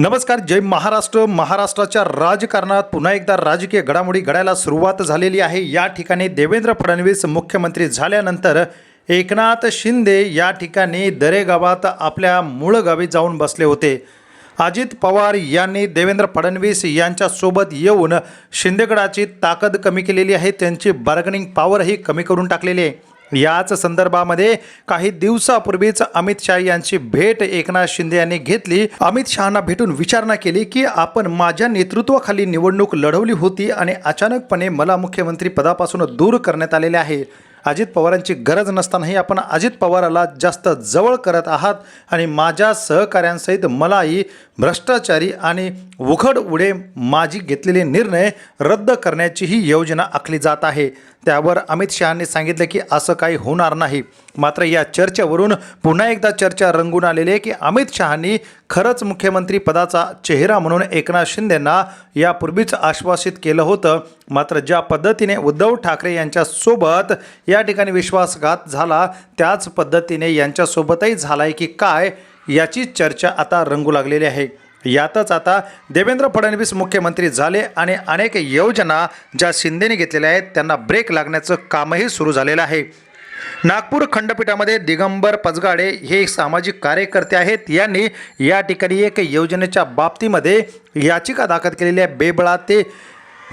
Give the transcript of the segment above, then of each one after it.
नमस्कार जय महाराष्ट्र. महाराष्ट्राच्या राजकारणात पुन्हा एकदा राजकीय घडामोडी घडायला सुरुवात झालेली आहे. या ठिकाणी देवेंद्र फडणवीस मुख्यमंत्री झाल्यानंतर एकनाथ शिंदे या ठिकाणी दरेगावात आपल्या मूळ गावी जाऊन बसले होते. अजित पवार यांनी देवेंद्र फडणवीस यांच्यासोबत येऊन शिंदेगडाची ताकद कमी केलेली आहे. त्यांची बार्गनिंग पॉवरही कमी करून टाकलेली आहे. याच संदर्भामध्ये काही दिवसापूर्वीच अमित शाह यांची भेट एकनाथ शिंदे यांनी घेतली. अमित शहाना भेटून विचारणा केली की आपण माझ्या नेतृत्वाखाली निवडणूक लढवली होती आणि अचानकपणे मला मुख्यमंत्री पदापासून दूर करण्यात आलेले आहे. अजित पवारांची गरज नसतानाही आपण अजित पवाराला जास्त जवळ करत आहात आणि माझ्या सहकाऱ्यांसहित मलाही भ्रष्टाचारी आणि उघड उडे माझी घेतलेले निर्णय रद्द करण्याची ही योजना आखली जात आहे. त्यावर अमित शहांनी सांगितलं की असं काही होणार नाही. मात्र या चर्चेवरून पुन्हा एकदा चर्चा रंगून आलेली आहे की अमित शहानी खरंच मुख्यमंत्री पदाचा चेहरा म्हणून एकनाथ शिंदेंना यापूर्वीच आश्वासित केलं होतं. मात्र ज्या पद्धतीने उद्धव ठाकरे यांच्यासोबत या ठिकाणी विश्वासघात झाला त्याच पद्धतीने यांच्यासोबतही झाला आहे की काय याची चर्चा आता रंगू लागलेली आहे. यातच आता देवेंद्र फडणवीस मुख्यमंत्री झाले आणि अनेक योजना ज्या शिंदेने घेतलेल्या आहेत त्यांना ब्रेक लागण्याचं कामही सुरू झालेलं आहे. नागपूर खंडपीठामध्ये दिगंबर पजगाडे हे सामाजिक कार्यकर्ते आहेत. यांनी या ठिकाणी एक योजनेच्या बाबतीमध्ये याचिका दाखल केलेली आहे. बेबळा ते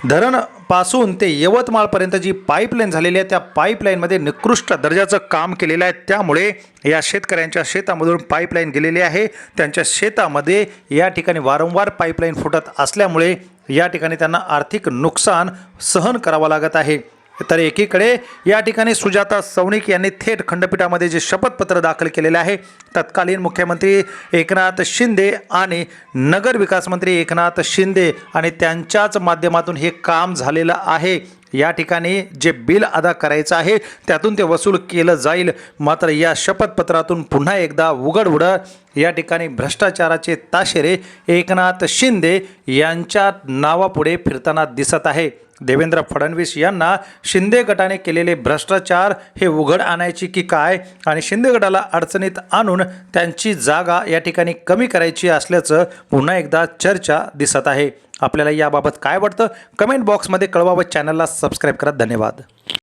धरणपासून ते यवतमाळपर्यंत जी पाईपलाईन झालेली आहे त्या पाईपलाईनमध्ये निकृष्ट दर्जाचं काम केलेलं आहे. त्यामुळे या शेतकऱ्यांच्या शेतामधून पाईपलाईन गेलेली आहे. त्यांच्या शेतामध्ये या ठिकाणी वारंवार पाईपलाईन फुटत असल्यामुळे या ठिकाणी त्यांना आर्थिक नुकसान सहन करावं लागत आहे. तर एकीकडे या ठिकाणी सुजाता सौनिक यांनी थेट खंडपीठामध्ये जे शपथपत्र दाखल केलेले आहे तत्कालीन मुख्यमंत्री एकनाथ शिंदे आणि नगर विकास मंत्री एकनाथ शिंदे आणि त्यांच्याच माध्यमातून हे काम झालेलं आहे. या ठिकाणी जे बिल अदा करायचं आहे त्यातून ते वसूल केलं जाईल. मात्र या शपथपत्रातून पुन्हा एकदा उघड उघड या ठिकाणी भ्रष्टाचाराचे ताशेरे एकनाथ शिंदे यांच्या नावापुढे फिरताना दिसत आहे. देवेंद्र फडणवीस यांना शिंदे गटाने केलेले भ्रष्टाचार हे उघड आणायची की काय आणि शिंदे गटाला अडचणीत आणून त्यांची जागा या ठिकाणी कमी करायची असल्याचं पुन्हा एकदा चर्चा दिसत आहे. आपल्याला याबाबत काय वाटतं? कमेंट बॉक्समध्ये कळवा व चॅनलला सबस्क्राईब करा. धन्यवाद.